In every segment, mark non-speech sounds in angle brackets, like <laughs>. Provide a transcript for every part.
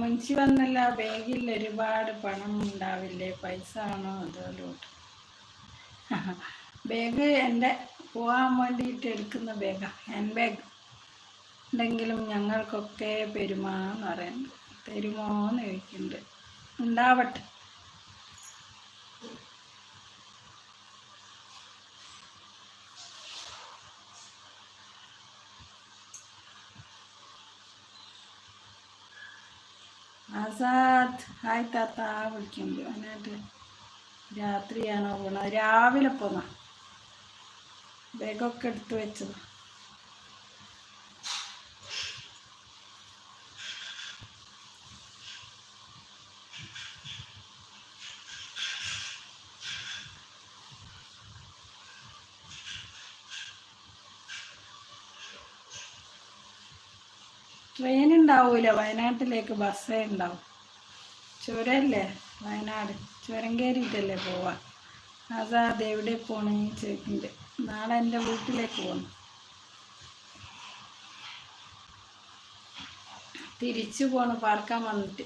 മുൻസി വന്നല്ല ബാഗിൽ ഒരുപാട് പണം ഉണ്ടാവില്ലേ? പൈസ ആണോ അതോ ബാഗ് എന്റെ പോകാൻ വേണ്ടിയിട്ട് എടുക്കുന്ന ബാഗാണ് ഹാൻഡ് ബാഗ് ഉണ്ടെങ്കിലും ഞങ്ങൾക്കൊക്കെ പെരുമാന്ന് പറയുന്നുണ്ട് തരുമോന്ന് ചോദിക്കുന്നുണ്ട്. ഉണ്ടാവട്ടെ. ആസാദ് ഹായ് താത്ത വിളിക്കുന്നുണ്ട്. അതിനായിട്ട് രാത്രിയാണോ പോണത്? രാവിലെ പോന്ന. ബാഗൊക്കെ എടുത്ത് വെച്ചത്. ട്രെയിൻ ഉണ്ടാവൂല. വയനാട്ടിലേക്ക് ബസ്സേ ഉണ്ടാവും. ചുരല്ലേ? വയനാട്. ചുരം കയറിയിട്ടല്ലേ പോവാ? അതാ അതെവിടെ പോണേ ചോദിക്കുന്നുണ്ട് നാളെ എന്റെ വീട്ടിലേക്ക് പോകണം തിരിച്ചു പോണ് പാർക്കാൻ വന്നിട്ട്.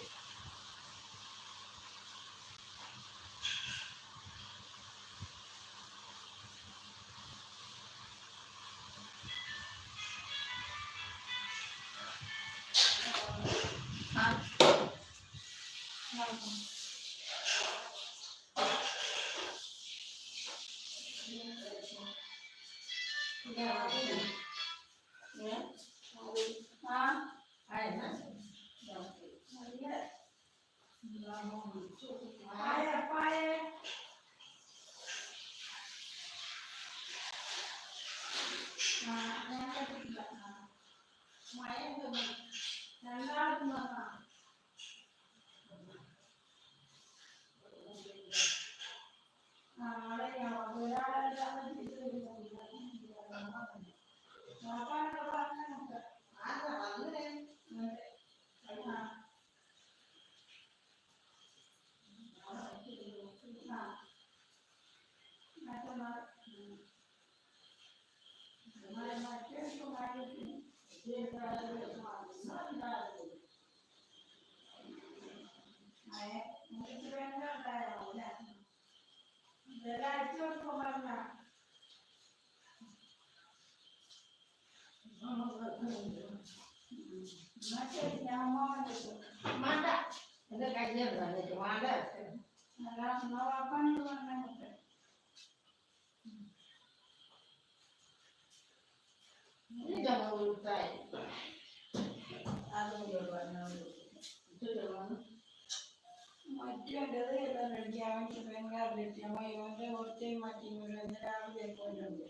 മറ്റേത് എല്ലാം റെഡിയാവാൻ ഭയങ്കര റെഡി അമ്മ ഇവന്റെ കുറച്ച് മാറ്റി ഇന്ന് രാവിലെ പോയിട്ടുണ്ട്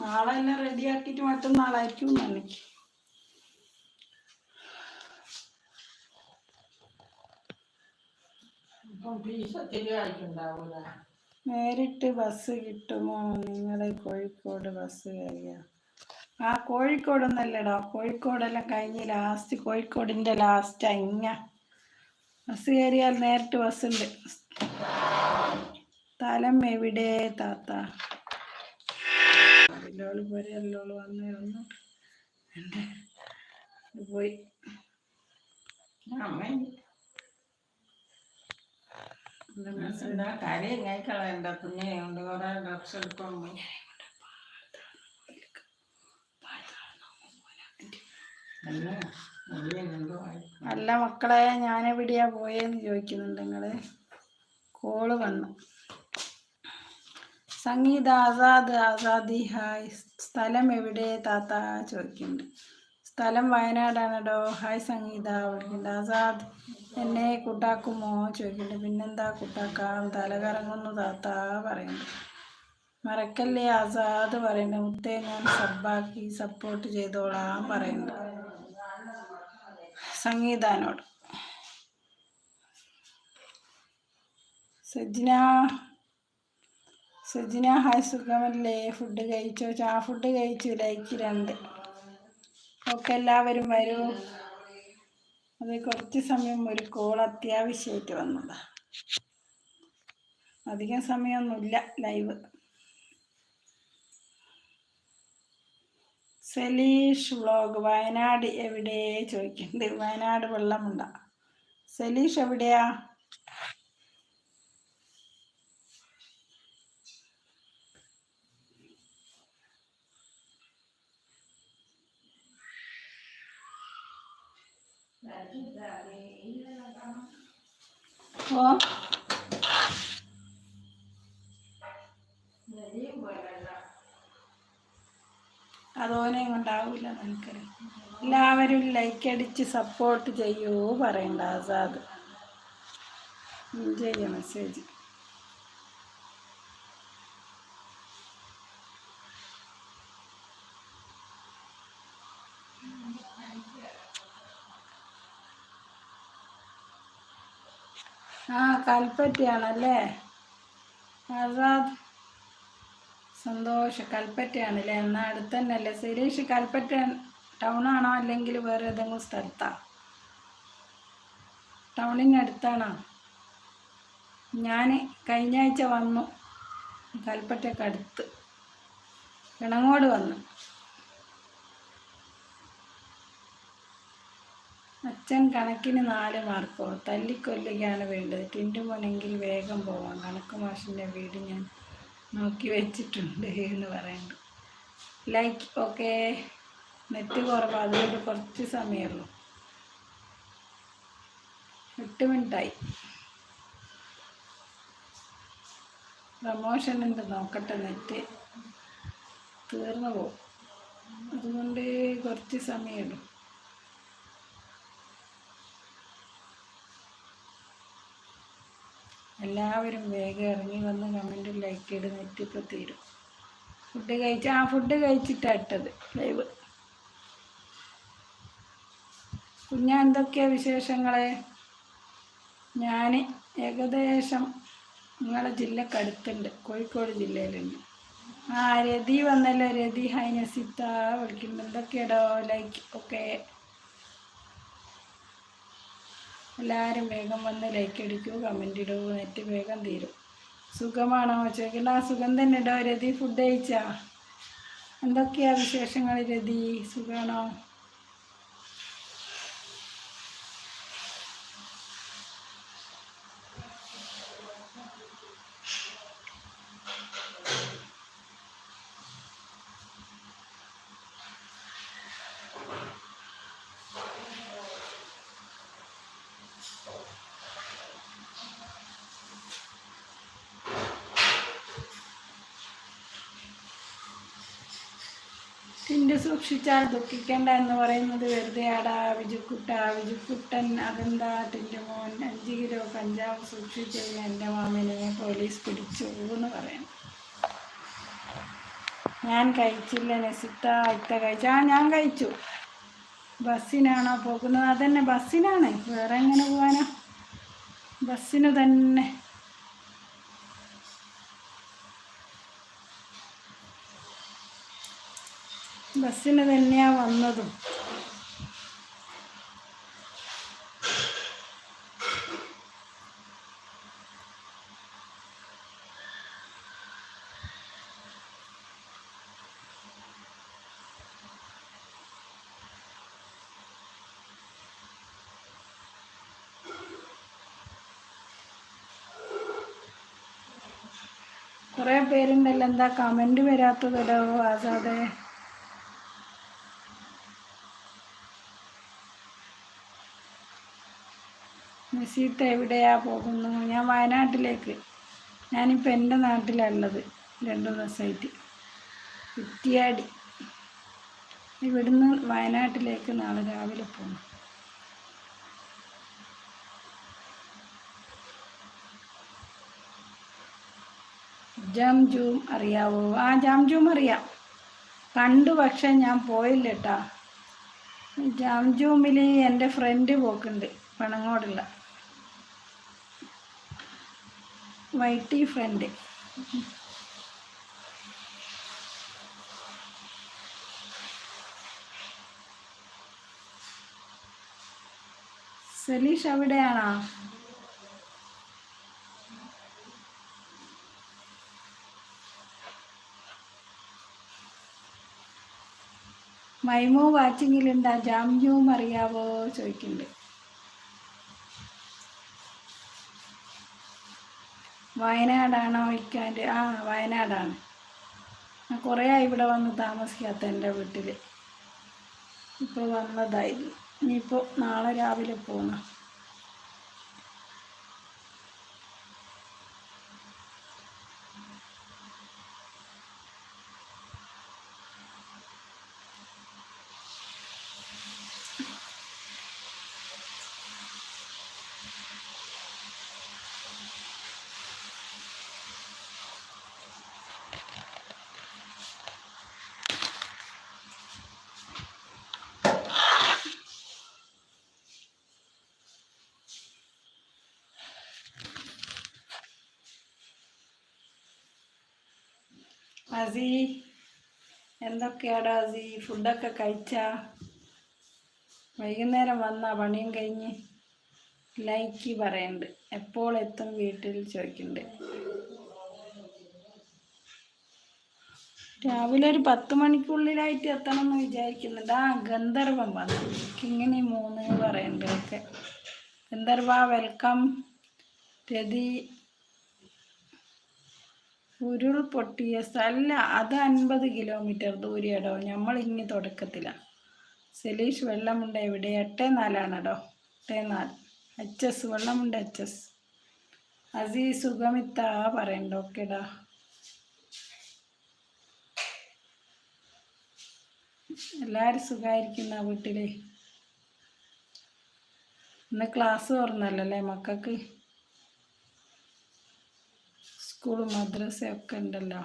നാളെ എല്ലാം റെഡിയാക്കിയിട്ട് മറ്റന്നാളായിരിക്കും തന്നെ നേരിട്ട് ബസ് കിട്ടുമോ? നിങ്ങളെ കോഴിക്കോട് ബസ് കയറിയ. ആ കോഴിക്കോടൊന്നല്ലടോ. കോഴിക്കോടെല്ലാം കഴിഞ്ഞ് ലാസ്റ്റ് കോഴിക്കോടിന്റെ ലാസ്റ്റ് ഇങ്ങ. ബസ് കയറിയാൽ നേരിട്ട് ബസ് ഉണ്ട്. സ്ഥലം എവിടെ താത്ത? അതിലോൾ പോരെ അല്ലോൾ വന്ന് വന്നു. എന്റെ ഇത് പോയി. കാര്യം കഴിക്കളയണ്ട കുഞ്ഞിനെ കൊണ്ട് കുറെ ഡ്രസ് എടുക്കുമ്പോ അല്ല മക്കളെ ഞാൻ എവിടെയാ പോയെന്ന് ചോദിക്കുന്നുണ്ട് നിങ്ങൾ. കോൾ വന്നു. സംഗീത ആസാദ് ആസാദി ഹായ്. സ്ഥലം എവിടെ? താത്ത ചോദിക്കുന്നുണ്ട്. സ്ഥലം വയനാടാണടോ ഹായ് സംഗീത വിളിക്കുന്നുണ്ട് ആസാദ് എന്നെ കൂട്ടാക്കുമോ? ചോദിക്കുന്നുണ്ട്. പിന്നെന്താ കൂട്ടാക്കാം? തലകറങ്ങുന്നു താത്ത പറയുന്നുണ്ട്. മറക്കല്ലേ ആസാദ് പറയുന്നുണ്ട് മുത്തേ ഞാൻ സബ്ബാക്കി സപ്പോർട്ട് ചെയ്തോളാം പറയുന്നുണ്ട്. സംഗീതാനോട്. സജ്ന സജ്ന ഹായ് സുഖമല്ലേ? ഫുഡ് കഴിച്ചോ? ചാ ഫുഡ് കഴിച്ചു. ലൈക്ക് രണ്ട്. ഓക്കെ എല്ലാവരും വരൂ. അത് കുറച്ച് സമയം ഒരു കോൾ അത്യാവശ്യമായിട്ട് വന്നതാ. അധികം സമയമൊന്നുമില്ല ലൈവ്. സലീഷ് വ്ളോഗ് വയനാട് എവിടെ? ചോദിക്കുന്നുണ്ട് വയനാട് വെള്ളമുണ്ട? സലീഷ് എവിടെയാ? ഓ അതോനെയും കൊണ്ടാവില്ല എനിക്കറിയാം എല്ലാവരും ലൈക്ക് അടിച്ച് സപ്പോർട്ട് ചെയ്യൂ പറയണ്ട ആസാദ്. ചെയ്യ മെസ്സേജ് ആ കൽപ്പറ്റയാണല്ലേ? ആസാദ് സന്തോഷം. കൽപ്പറ്റയാണല്ലേ? എന്നാൽ അടുത്ത് തന്നെയല്ലേ സുരേഷ് കൽപ്പറ്റ ടൗണാണോ? അല്ലെങ്കിൽ വേറെ ഏതെങ്കിലും സ്ഥലത്താ? ടൗണിന് അടുത്താണോ? ഞാൻ കഴിഞ്ഞ ആഴ്ച വന്നു. കൽപ്പറ്റയ്ക്ക് അടുത്ത് കിണങ്ങോട് വന്നു. അച്ഛൻ കണക്കിന് നാല് മാർക്കോ തല്ലിക്കൊല്ലുകയാണ് വേണ്ടത്. ടിന്റുമോനെങ്കിൽ വേഗം പോവാം. കണക്ക് മാഷിന്റെ വീട് ഞാൻ നോക്കി വെച്ചിട്ടുണ്ട് എന്ന് പറയുന്നുണ്ട് ലൈക്ക് ഓക്കെ. നെറ്റ് കുറവ്. അതുകൊണ്ട് കുറച്ച് സമയമുള്ളൂ. എട്ട് മിനിറ്റായി. പ്രമോഷൻ ഉണ്ട്. നോക്കട്ടെ നെറ്റ്. തീർന്നു പോകും. അതുകൊണ്ട് കുറച്ച് സമയമുള്ളൂ. എല്ലാവരും വേഗം ഇറങ്ങി വന്ന് കമന്റും ലൈക്ക് ചെയ്ത് നെറ്റിപ്പോൾ തീരും. ഫുഡ് കഴിച്ച് ആ ഫുഡ് കഴിച്ചിട്ടാണ് ഇട്ടത് ലൈവ്. കുഞ്ഞ എന്തൊക്കെയാ വിശേഷങ്ങളെ? ഞാൻ ഏകദേശം നിങ്ങളെ ജില്ലക്കടുത്തുണ്ട് കോഴിക്കോട് ജില്ലയിലുണ്ട്. ആ രതി വന്നല്ലോ രതി ഹൈനസിത്ത വിളിക്കുന്നുണ്ട്. എന്തൊക്കെയാടോ ലൈക്ക് ഒക്കെ? എല്ലാവരും വേഗം വന്ന് ലൈക്ക് അടിക്കൂ കമന്റ് ഇടൂ നെറ്റ് വേഗം തീരും. സുഖമാണോ? ചോദിക്കണ്ട ആ സുഖം തന്നെ ഇടോ രതി? ഫുഡ് കഴിച്ചാ? എന്തൊക്കെയാ വിശേഷങ്ങൾ രതി? സുഖമാണോ ടിൻഡു സൂക്ഷിച്ചാൽ ദുഃഖിക്കണ്ട എന്ന് പറയുന്നത് വെറുതെ ആടാ വിജുക്കുട്ട. വിജുക്കുട്ടൻ അതെന്താ? തിന്റെ മോൻ അഞ്ച് കിലോ കഞ്ചാവ് സൂക്ഷിച്ചു എന്റെ മാമിനെ പോലീസ് പിടിച്ചു എന്ന് പറയണം ഞാൻ കഴിച്ചില്ല നെസിത്ത ഇത്ത കഴിച്ചു. ആ ഞാൻ കഴിച്ചു. ബസ്സിനാണോ പോകുന്നത്? അതന്നെ ബസ്സിനാണ്. വേറെ എങ്ങനെ പോകാനാ ബസ്സിന് തന്നെ. ബസ്സിന് തന്നെയാ വന്നതും. കുറേ പേരുണ്ടല്ലോ എന്താ കമന്റ് വരാത്തതല്ലോ ആസാദേ നസീത്ത എവിടെയാ പോകുന്നു ഞാൻ വയനാട്ടിലേക്ക്. ഞാനിപ്പോൾ എന്റെ നാട്ടിലുള്ളത് രണ്ടു ദിവസമായിട്ട് കുറ്റിയാടി. ഇവിടുന്ന് വയനാട്ടിലേക്ക് നാളെ രാവിലെ പോകണം ജാം ജൂം അറിയാവോ? ആ ജാം ജൂം അറിയാം. കണ്ടു പക്ഷെ ഞാൻ പോയില്ല കേട്ടാ ജാം ജൂമിൽ എന്റെ ഫ്രണ്ട് പോക്കുണ്ട് പണങ്ങോടുള്ള. വൈറ്റി ഫ്രണ്ട്. സലീഷ് അവിടെയാണോ? മൈമോ വാച്ചിങ്ങിലുണ്ടാ ജാമ്യവും അറിയാവോ? ചോദിക്കുന്നുണ്ട്. വയനാടാണോ ഇക്കാന്റെ? ആ വയനാടാണ്. ഞാൻ കുറേ ആയി ഇവിടെ വന്ന് താമസിക്കാത്ത എന്റെ വീട്ടിൽ ഇപ്പോൾ വന്നതായിരുന്നു ഇനിയിപ്പോൾ നാളെ രാവിലെ പോകണം അസി എന്തൊക്കെയാടാ അസി? ഫുഡൊക്കെ കഴിച്ചാ? വൈകുന്നേരം വന്നാ പണിയും കഴിഞ്ഞ്? ലൈക്ക് പറയുന്നുണ്ട് എപ്പോൾ എത്തും വീട്ടിൽ ചോദിക്കുന്നുണ്ട് രാവിലെ ഒരു പത്ത് മണിക്കുള്ളിലായിട്ട് എത്തണം എന്ന് വിചാരിക്കുന്നുണ്ട്. ആ ഗന്ധർവം വന്നു. കിങ്ങിണി മൂന്ന് പറയുന്നുണ്ട് ഗന്ധർവ വെൽക്കം. രതി ഉരുൾ സ്ഥല അത് അൻപത് കിലോമീറ്റർ ദൂരെയാടോ? നമ്മൾ ഇനി തുടക്കത്തിലാണ് സെലീഷ് വെള്ളമുണ്ട് എവിടെ? എട്ട് നാലാണടോ? എട്ട് നാല്. എച്ച് എസ് വെള്ളമുണ്ട് എച്ച് എസ് അസീ സുഖമിത്ത പറയണ്ട ഓക്കേടാ. എല്ലാവരും സുഖമായിരിക്കുന്ന വീട്ടിലേ? ഇന്ന് ക്ലാസ് തുറന്നല്ലോ അല്ലേ മക്കൾക്ക് സ്കൂളും മദ്രസയൊക്കെ ഉണ്ടല്ലോ.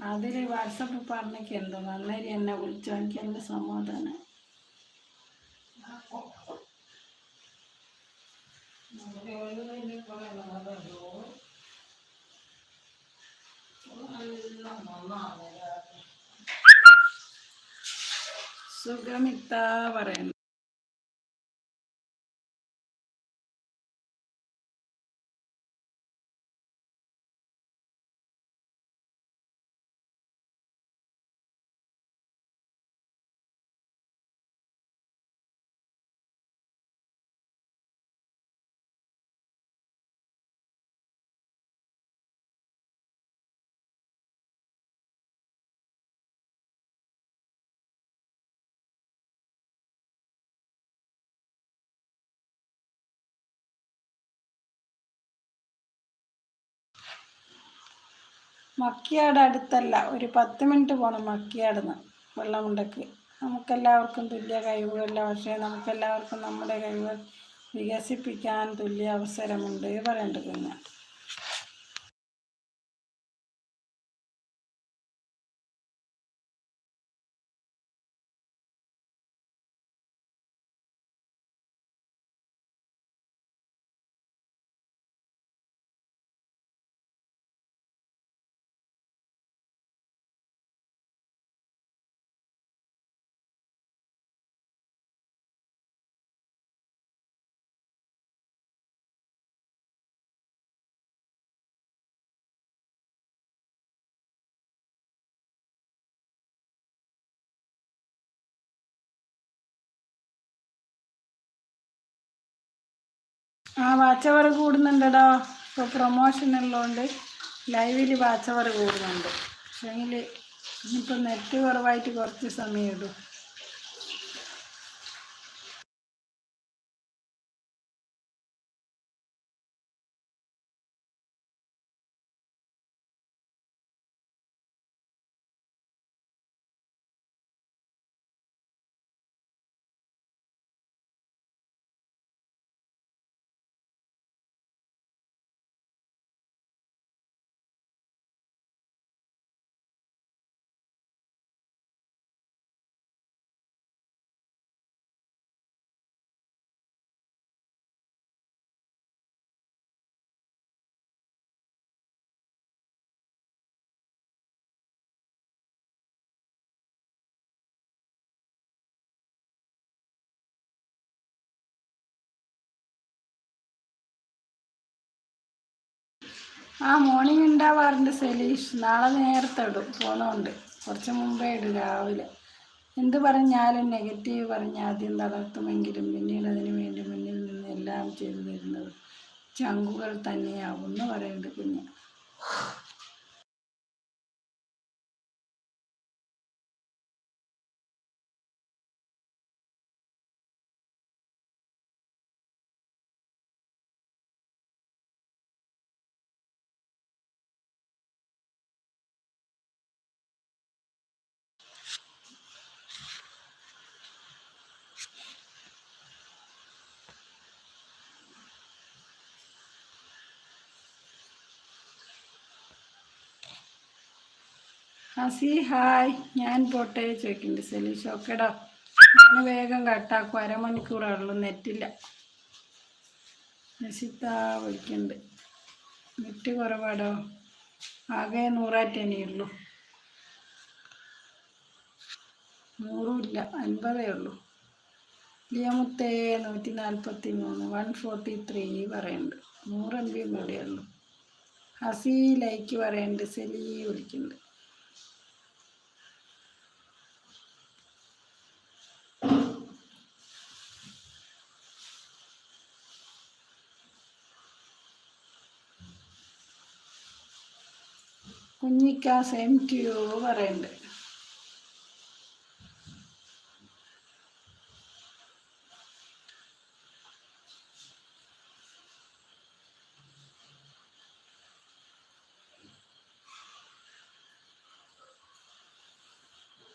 അതിൽ വാട്സപ്പ് പറഞ്ഞൊക്കെ എന്തോ. നന്നായി എന്നെ വിളിച്ചു എനിക്ക് എന്റെ സമാധാനം. സുഖമിത്ത പറയുന്നു. മക്കിയാട് അടുത്തല്ല. ഒരു പത്ത് മിനിറ്റ് പോകണം മക്കിയാടുന്ന് വെള്ളമുണ്ടക്ക്. നമുക്കെല്ലാവർക്കും തുല്യ കഴിവുകളില്ല പക്ഷേ നമുക്കെല്ലാവർക്കും നമ്മുടെ കഴിവ് വികസിപ്പിക്കാൻ തുല്യ അവസരമുണ്ട്. പറയേണ്ടത് പിന്നെ ആ വാച്ചവർ കൂടുന്നുണ്ടടാ ഇപ്പോൾ പ്രൊമോഷൻ ഉള്ളതുകൊണ്ട് ലൈവിൽ വാച്ചവർ കൂടുന്നുണ്ട്. പക്ഷേങ്കിൽ ഇനിയിപ്പോൾ നെറ്റ് കുറവായിട്ട് കുറച്ച് സമയം ഇടും ആ മോർണിംഗ് ഉണ്ടാവാറുണ്ട് സലീഷ്. നാളെ നേരത്തെ ഇടും. പോണോണ്ട്. കുറച്ച് മുമ്പേ ഇടും രാവിലെ. എന്ത് പറഞ്ഞാലും നെഗറ്റീവ് പറഞ്ഞ് ആദ്യം തളർത്തുമെങ്കിലും പിന്നീട് അതിനു വേണ്ടി മുന്നിൽ നിന്ന് എല്ലാം ചെയ്തു തരുന്നത് ചങ്കുകൾ തന്നെയാവും എന്ന് പറയുന്നുണ്ട് കുഞ്ഞ്. ഹസി ഹായ്. ഞാൻ പോട്ടെ ചോദിക്കുന്നുണ്ട് സലീഷ്. ഓക്കേടാ ഞാൻ വേഗം കട്ടാക്കും. അരമണിക്കൂറുള്ളൂ നെറ്റില്ല. നശിത്ത വിളിക്കുന്നുണ്ട്. നെറ്റ് കുറവാടോ? ആകെ നൂറാറ്റനിയുള്ളൂ നൂറുമില്ല അൻപതേ ഉള്ളൂ. ലിയമുത്തേ നൂറ്റി നാൽപ്പത്തി മൂന്ന് വൺ ഫോർട്ടി ത്രീ പറയുന്നുണ്ട്. നൂറ് എം ബി കൂടെ ഉള്ളൂ. ഹസി ലൈക്ക് പറയുന്നുണ്ട്. സെലി വിളിക്കുന്നുണ്ട്. കുഞ്ഞിക്ക സെയിം ടു പറയുന്നുണ്ട്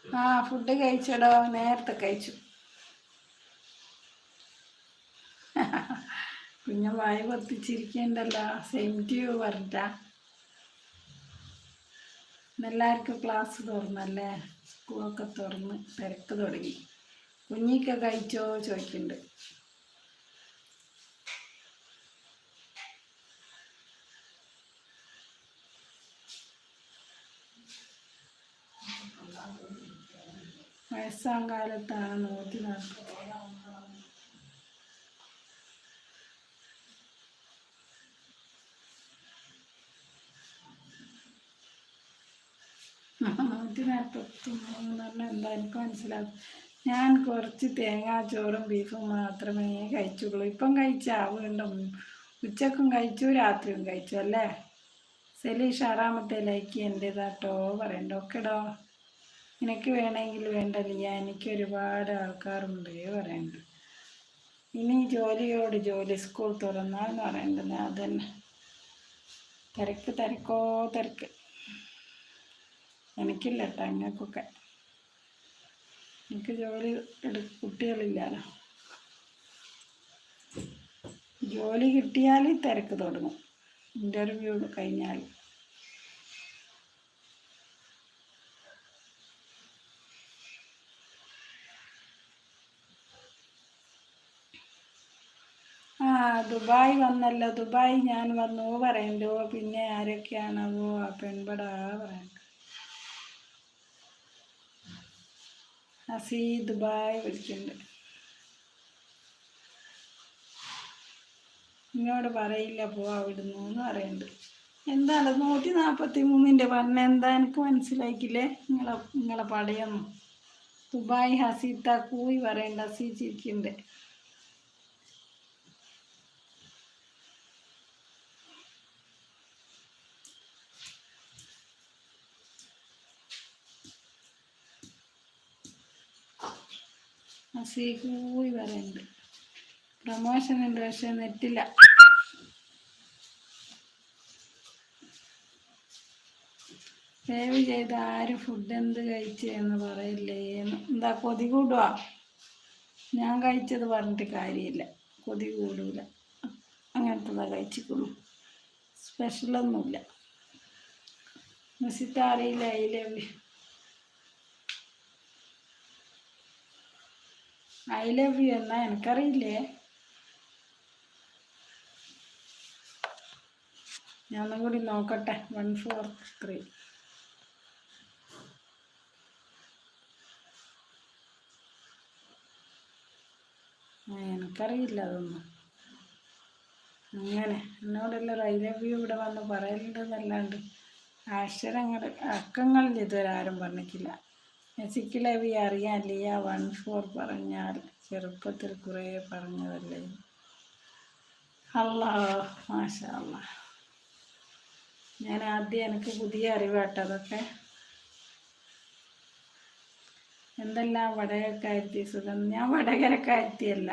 ആ ഫുഡ് കഴിച്ചടോ? നേരത്തെ കഴിച്ചു. കുഞ്ഞ വായ പൊത്തിച്ചിരിക്കണ്ടല്ലോ സെയിം ടു പറഞ്ഞിട്ടാ. എല്ലാവർക്കും ക്ലാസ് തുറന്നല്ലേ? സ്കൂളൊക്കെ തുറന്ന് തിരക്ക് തുടങ്ങി. കുഞ്ഞിക്ക കഴിച്ചോ ചോദിക്കുന്നുണ്ട്. വയസ്സാം കാലത്താണ് നോക്കി നാൽപ്പത് നൂറ്റി നാൽപ്പത്തി മൂന്ന് പറഞ്ഞാൽ എന്താ എനിക്ക് മനസ്സിലാവും. ഞാൻ കുറച്ച് തേങ്ങാച്ചോറും ബീഫും മാത്രമേ കഴിച്ചുള്ളൂ. ഇപ്പം കഴിച്ചാ വീണ്ടും ഉച്ചക്കും കഴിച്ചു രാത്രിയും കഴിച്ചു അല്ലേ? സലീഷ് ആറാമത്തെ ലൈക്ക് എന്റേതാട്ടോ പറയണ്ട? ഓക്കെടോ നിനക്ക് വേണമെങ്കിൽ വേണ്ടല്ല എനിക്ക് ഒരുപാട് ആൾക്കാരുണ്ട് പറയണ്ട. ഇനി ജോലിയോട് ജോലി സ്കൂൾ തുറന്നാൽ പറയേണ്ടത് അതന്നെ. തിരക്ക് തിരക്കോ തിരക്ക്. എനിക്കില്ല കേട്ടോ അങ്ങക്കൊക്കെ എനിക്ക് ജോലി എടു കുട്ടികളില്ലല്ലോ ജോലി കിട്ടിയാൽ തിരക്ക് തുടങ്ങും. ഇന്റർവ്യൂ കഴിഞ്ഞാൽ ആ ദുബായ് വന്നല്ലോ. ദുബായ് ഞാൻ വന്നു. പറയണ്ടോ? പിന്നെ ആരൊക്കെയാണോ ആ പെൺപടാ പറയണ്ട. ഹസി ദുബായ് വിളിക്കുന്നുണ്ട് നിങ്ങളോട് പറയില്ല പോവാ അവിടുന്ന് എന്ന് പറയുന്നുണ്ട്. എന്താണ് നൂറ്റി നാൽപ്പത്തി മൂന്നിന്റെ പറഞ്ഞ എന്താ എനിക്ക് മനസ്സിലാക്കില്ലേ നിങ്ങളെ നിങ്ങളെ പടയൊന്നും ദുബായ് ഹസീത്ത കൂയി പറയണ്ട ഹസീ ഹസി കൂയി പറയുന്നുണ്ട് പ്രമോഷൻ ഉണ്ട് പക്ഷെ നെറ്റില്ല. സേവ് ചെയ്ത് ആര് ഫുഡ് എന്ത് കഴിച്ചു എന്ന് പറയില്ലേ? എന്താ കൊതി കൂടുവാ? ഞാൻ കഴിച്ചത് പറഞ്ഞിട്ട് കാര്യമില്ല. കൊതി കൂടൂല. അങ്ങനത്തതാ കഴിച്ചിക്കുള്ളൂ സ്പെഷ്യലൊന്നുമില്ല മിസ്സിട്ട് അറിയില്ല I love you I love you എന്നാ എനിക്കറിയില്ലേ? ഒന്നും കൂടി നോക്കട്ടെ. വൺ ഫോർ ത്രീ എനിക്കറിയില്ല അതൊന്നും. അങ്ങനെ എന്നോടല്ലോ ഐ ലവ് യു ഇവിടെ വന്ന് പറയലുണ്ടെന്നല്ലാണ്ട് അക്ഷരങ്ങൾ അക്കങ്ങളിൽ ഇതുവരെ ആരും പറഞ്ഞിട്ടില്ല. മെസ്സിക്ക് ലവി അറിയാൻ ലിയ വൺ ഫോർ പറഞ്ഞാൽ ചെറുപ്പത്തിൽ കുറേ പറഞ്ഞതല്ലേ? അള്ളാ മാഷ ഞാൻ ആദ്യം എനിക്ക് പുതിയ അറിവാട്ടോ അതൊക്കെ. എന്തെല്ലാം വടകരക്കാരുത്തി സുഖം ഞാൻ വടകരക്കാരുത്തിയല്ല.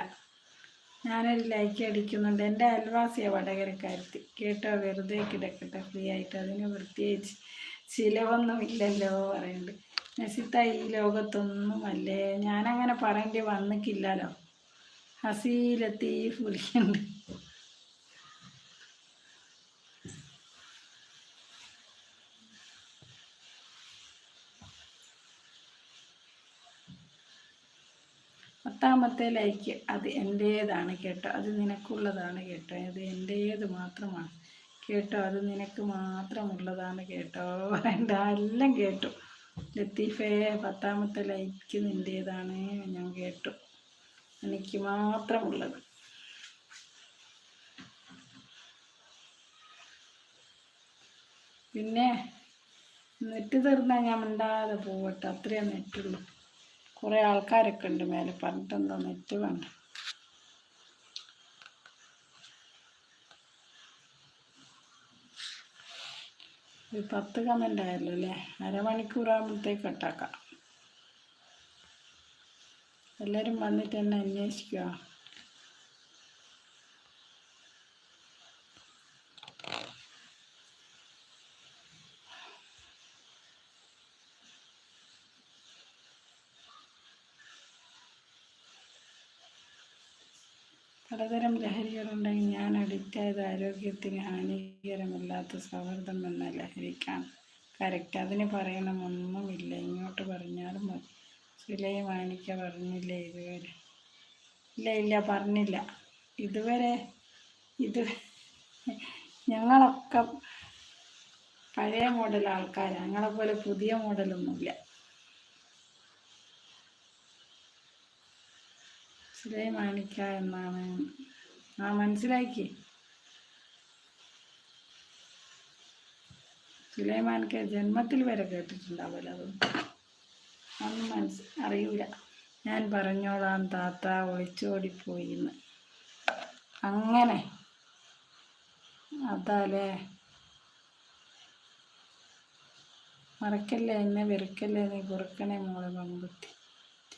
ഞാനൊരു ലൈക്ക് അടിക്കുന്നുണ്ട്. എന്റെ അയൽവാസിയാണ് വടകരക്കാരുത്തി. കേട്ടോ വെറുതെ കിടക്കട്ടെ ഫ്രീ ആയിട്ട്. അതിന് പ്രത്യേകിച്ച് ചിലവൊന്നുമില്ലല്ലോ പറയുന്നുണ്ട്. നസിത്ത ഈ ലോകത്തൊന്നുമല്ലേ? ഞാനങ്ങനെ പറയേണ്ടി വന്നിക്കില്ലല്ലോ ഹസീലെത്തി വിളിക്കുന്നുണ്ട് പത്താമത്തെ ലൈക്ക് അത് എന്റേതാണ് കേട്ടോ. അത് നിനക്കുള്ളതാണ് കേട്ടോ. അത് എന്റേത് മാത്രമാണ്. കേട്ടോ അത് നിനക്ക് മാത്രമുള്ളതാണ് കേട്ടോ. പറയണ്ട എല്ലാം കേട്ടു. ലത്തീഫേ പത്താമത്തെ ലൈക്ക് നിന്റേതാണ് ഞാൻ കേട്ടു. എനിക്ക് മാത്രമുള്ളത്. പിന്നെ നെറ്റ് തീർന്നാൽ ഞാൻ മിണ്ടാതെ പോവട്ടെ. അത്രയേ നെറ്റുള്ളൂ. കുറേ ആൾക്കാരൊക്കെ ഉണ്ട് മേലെ. പറഞ്ഞിട്ടെന്തോ നെറ്റ് വേണ്ട. ഒരു പത്ത് കമന്റ് ആയല്ലോ അല്ലേ? അരമണിക്കൂറാകുമ്പോഴത്തേക്ക് കട്ടാക്കാം. എല്ലാവരും വന്നിട്ട് എന്നെ അന്വേഷിക്കുക പലതരം ലഹരികളുണ്ടെങ്കിൽ ഞാൻ അഡിക്റ്റായത് ആരോഗ്യത്തിന് ഹാനികരമല്ലാത്ത സൗഹൃദം എന്ന ലഹരിക്കാണ്. കറക്റ്റ് അതിന് പറയണമൊന്നുമില്ല. ഇങ്ങോട്ട് പറഞ്ഞാലും മതി. സുലൈ മാണിക്ക പറഞ്ഞില്ല ഇതുവരെ? ഇല്ല ഇല്ല പറഞ്ഞില്ല. ഇതുവരെ ഇത് ഞങ്ങളൊക്കെ പഴയ മോഡൽ ആൾക്കാരാണ് ഞങ്ങളെപ്പോലെ പുതിയ മോഡലൊന്നുമില്ല സുലൈമാനിക്ക എന്നാണ്. ആ മനസ്സിലാക്കി സുലൈമാനിക്ക ജന്മത്തിൽ വരെ കേട്ടിട്ടുണ്ടാവില്ല അത്. അതൊന്നും മനസ്സ് അറിയൂല. ഞാൻ പറഞ്ഞോളാം താത്ത ഒളിച്ചോടിപ്പോയി എന്ന് അങ്ങനെ. അതാലേ. മറക്കല്ലേ എന്നെ വെറുക്കല്ലേ നീ കുറുക്കണേ മോളെ പങ്കുത്തി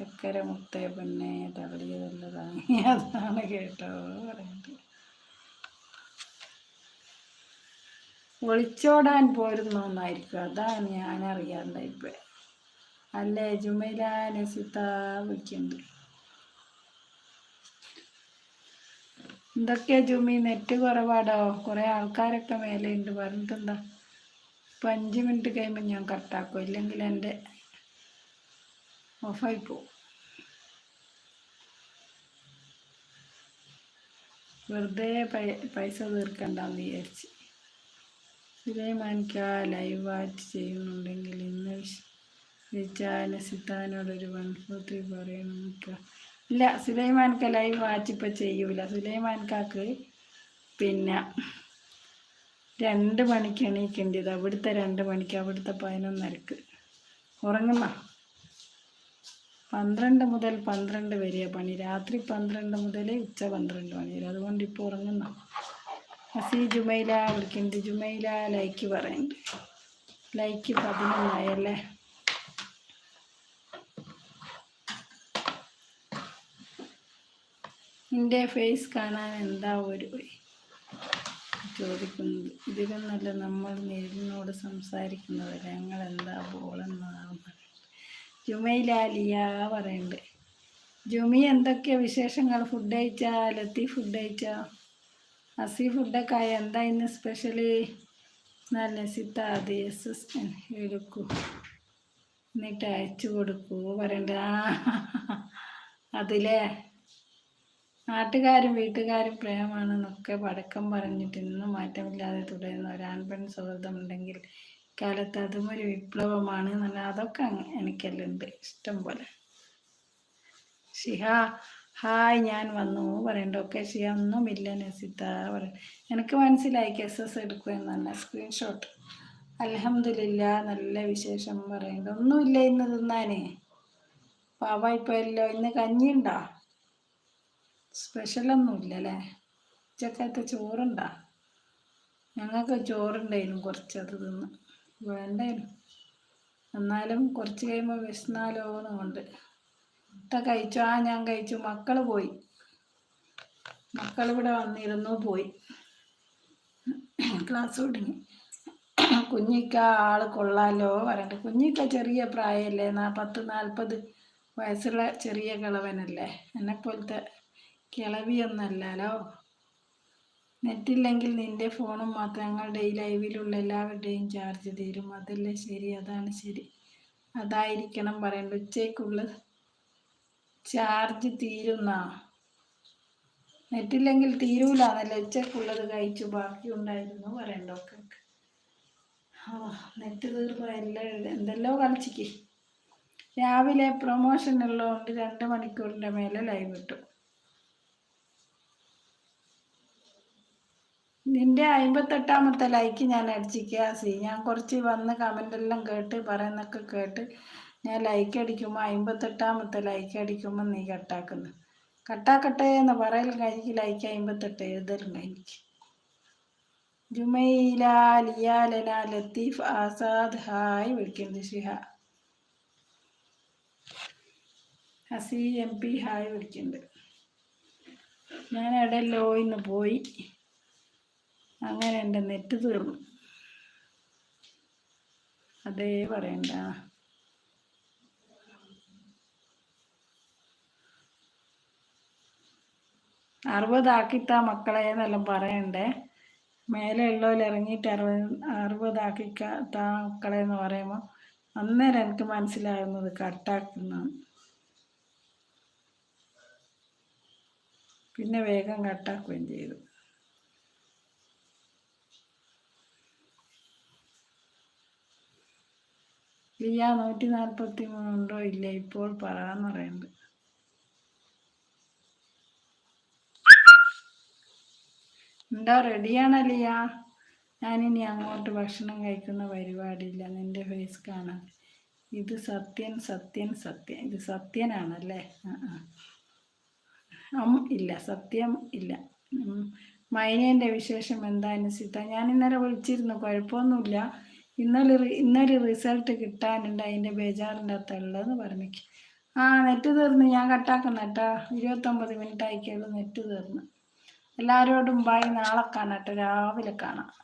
ചക്കര പിന്നെ പെണ്ണെ തള്ളിയതല്ലതാണ് <laughs> അതാണ് കേട്ടോ പറയുന്നത് ഒളിച്ചോടാൻ പോരുന്നൊന്നായിരിക്കും. അതാണ് ഞാൻ ഇപ്പ അല്ലേ ജുമൈല നസിത്ത വിളിക്കുന്നുണ്ട് എന്തൊക്കെയാ ജുമി നെറ്റ് കുറവാടോ? കുറേ ആൾക്കാരൊക്കെ മേലെ ഉണ്ട് പറഞ്ഞിട്ടെന്താ? ഇപ്പം അഞ്ച് മിനിറ്റ് കഴിയുമ്പോൾ ഞാൻ കട്ടാക്കും ഇല്ലെങ്കിൽ എന്റെ ഓഫായി പോവും വെറുതെ പൈസ തീർക്കണ്ടെന്ന് വിചാരിച്ച്. സുലൈമാനിക്ക ലൈവ് വാച്ച് ചെയ്യുന്നുണ്ടെങ്കിൽ ഇന്ന് വിളിച്ചാൽ സിത്താനോടൊരു വൺ ഫോർ ത്രീ പറയണം നിക്ക. ഇല്ല സുലൈമാൻക്ക ലൈവ് വാച്ച് ഇപ്പം ചെയ്യൂല. സുലൈമാനിക്കാക്ക് പിന്നെ രണ്ട് മണിക്ക് എണീക്കേണ്ടത് അവിടുത്തെ രണ്ട് മണിക്ക് അവിടുത്തെ പതിനൊന്നരക്ക്. ഉറങ്ങുന്ന? പന്ത്രണ്ട് മുതൽ പന്ത്രണ്ട് വരെയാ പണി. രാത്രി പന്ത്രണ്ട് മുതൽ ഉച്ച പന്ത്രണ്ട് മണി വരെ. അതുകൊണ്ട് ഇപ്പോൾ ഉറങ്ങുന്ന. ഹസി ജുമൈല വിളിക്കുന്നുണ്ട്. ജുമൈല ലൈക്ക് പറയുന്നുണ്ട്. ലൈക്ക് പതിനൊന്നായല്ലേ? നിന്റെ ഫേസ് കാണാൻ എന്താ ഒരു ചോദിക്കുന്നത്? ഇതിലൊന്നല്ല നമ്മൾ നേരിനോട് സംസാരിക്കുന്നത് ഞങ്ങൾ എന്താ ബോളെന്നാണ് ജുമൈലാലിയ പറയുന്നുണ്ട് ജുമി എന്തൊക്കെയാ വിശേഷങ്ങൾ? ഫുഡ് കഴിച്ചാ? ലത്തി ഫുഡ് കഴിച്ചാ? അസി ഫുഡൊക്കെ ആയ? എന്താ ഇന്ന് സ്പെഷ്യലി നല്ല സിത്ത അത് എസ് എടുക്കൂ. എന്നിട്ട് അയച്ചു കൊടുക്കൂ. പറയണ്ട. അതിലേ. നാട്ടുകാരും വീട്ടുകാരും പ്രേമാണെന്നൊക്കെ പടക്കം പറഞ്ഞിട്ട് ഇന്നും മാറ്റമില്ലാതെ തുടരുന്ന ഒരു ആൺപെൺ സൗഹൃദമുണ്ടെങ്കിൽ കാലത്ത് അതും ഒരു വിപ്ലവമാണ് നല്ല അതൊക്കെ എനിക്കെല്ലാം ഉണ്ട് ഇഷ്ടം പോലെ. ഷിഹ ഹായ് ഞാൻ വന്നു. പറയണ്ട ഒക്കെ ഒന്നുമില്ല നസിത്ത. പറയും എനിക്ക് മനസ്സിലായി എസ് എസ് എടുക്കുമെന്ന് തന്നെ സ്ക്രീൻഷോട്ട് അലഹമില്ല നല്ല വിശേഷം പറയണ്ട. ഒന്നുമില്ല ഇന്ന് തിന്നാനേ. പാവ ഇപ്പോൾ എല്ലോ ഇന്ന് കഞ്ഞിയുണ്ടോ? സ്പെഷ്യലൊന്നുമില്ല അല്ലേ? ഉച്ചക്കത്തെ ചോറുണ്ടോ? ഞങ്ങൾക്ക് ചോറുണ്ടായിരുന്നു കുറച്ചത് തിന്ന്. വേണ്ടായിരുന്നു എന്നാലും കുറച്ച് കഴിയുമ്പോൾ വിശന്നാലോ എന്നുകൊണ്ട് ഇത്ത കഴിച്ചു. ആ ഞാൻ കഴിച്ചു. മക്കൾ പോയി. മക്കൾ ഇവിടെ വന്നിരുന്നു പോയി. ക്ലാസ് തുടങ്ങി. കുഞ്ഞിക്ക ആൾ കൊള്ളാലോ പറയണ്ട. കുഞ്ഞിക്ക ചെറിയ പ്രായമല്ലേ നാ പത്ത് നാൽപ്പത് വയസ്സുള്ള ചെറിയ കിളവനല്ലേ? എന്നെപ്പോലത്തെ കിളവിയൊന്നല്ലല്ലോ. നെറ്റില്ലെങ്കിൽ നിന്റെ ഫോണും മാത്രം ഞങ്ങളുടെ ഈ ലൈവിലുള്ള എല്ലാവരുടെയും ചാർജ് തീരും. അതല്ലേ ശരി? അതാണ് ശരി. അതായിരിക്കണം പറയേണ്ടത്. ഉച്ചയ്ക്കുള്ള ചാർജ് തീരുന്ന നെറ്റില്ലെങ്കിൽ തീരൂല എന്നല്ല ഉച്ചക്കുള്ളത് കഴിച്ചു ബാക്കി ഉണ്ടായിരുന്നു പറയണ്ടൊക്കെ ആ നെറ്റ് തീർന്നു എല്ലാം എന്തെല്ലോ കളിച്ചിക്ക്. രാവിലെ പ്രൊമോഷൻ ഉള്ളതുകൊണ്ട് രണ്ട് മണിക്കൂറിന്റെ മേലെ ലൈവ് ഇട്ടു നിന്റെ അമ്പത്തെട്ടാമത്തെ ലൈക്ക് ഞാൻ അടിച്ചിക്കുക സി. ഞാൻ കുറച്ച് വന്ന് കമന്റ് എല്ലാം കേട്ട് പറയുന്നൊക്കെ കേട്ട് ഞാൻ ലൈക്ക് അടിക്കുമ്പോൾ അമ്പത്തെട്ടാമത്തെ ലൈക്ക് അടിക്കുമ്പോൾ നീ കട്ടാക്കുന്നു കട്ടാക്കട്ടെ എന്ന് പറയലും എനിക്ക് ലൈക്ക് അമ്പത്തെട്ട് എഴുതലും എനിക്ക്. ജുമൈല ലത്തീഫ് ആസാദ്. ഹായ് വിളിക്കുന്നത് Shiha Hasi M P hi വിളിക്കുന്നുണ്ട് ഞാൻ എവിടെയല്ലോ ഇന്ന് പോയി. അങ്ങനെ എന്റെ നെറ്റ് തീർന്നു. അതേ പറയണ്ട. അറുപതാക്കിത്താ മക്കളെ എന്നെല്ലാം പറയണ്ടേ? മേലെ ഉള്ളവർ ഇറങ്ങിയിട്ട് അറുപത് അറുപതാക്കിക്ക താ മക്കളെ എന്ന് പറയുമ്പോൾ അന്നേരം എനിക്ക് മനസ്സിലാകുന്നത് കട്ടാക്കുന്നതാണ് പിന്നെ വേഗം കട്ടാക്കുകയും ചെയ്തു. ലിയ നൂറ്റി നാൽപ്പത്തി മൂന്നുണ്ടോ ഇല്ല ഇപ്പോൾ പറയാന്ന് പറയുന്നുണ്ട്. എന്താ റെഡിയാണ് ലിയ? ഞാനിനി അങ്ങോട്ട് ഭക്ഷണം കഴിക്കുന്ന പരിപാടിയില്ല. നിന്റെ ഫേസ് കാണാൻ. ഇത് സത്യൻ സത്യൻ സത്യം ഇത് സത്യനാണല്ലേ? അം ഇല്ല സത്യം ഇല്ല. മൈനേന്റെ വിശേഷം എന്താ അനുസിത? ഞാൻ ഇന്നലെ വിളിച്ചിരുന്നു. കുഴപ്പമൊന്നുമില്ല. ഇന്നലെ ഇന്നലെ റിസൾട്ട് കിട്ടാനുണ്ട് അതിന്റെ ബേജാറിന്റെ അകത്തുള്ളതെന്ന് പറഞ്ഞേക്ക് ആ നെറ്റ് തീർന്ന്. ഞാൻ കട്ടാക്കുന്ന കേട്ടോ. ഇരുപത്തൊമ്പത് മിനിറ്റ് ആയിക്കുള്ളൂ നെറ്റ് തീർന്ന്. എല്ലാവരോടും ബായി നാളെ കാണാം കേട്ടോ. രാവിലെ കാണാം.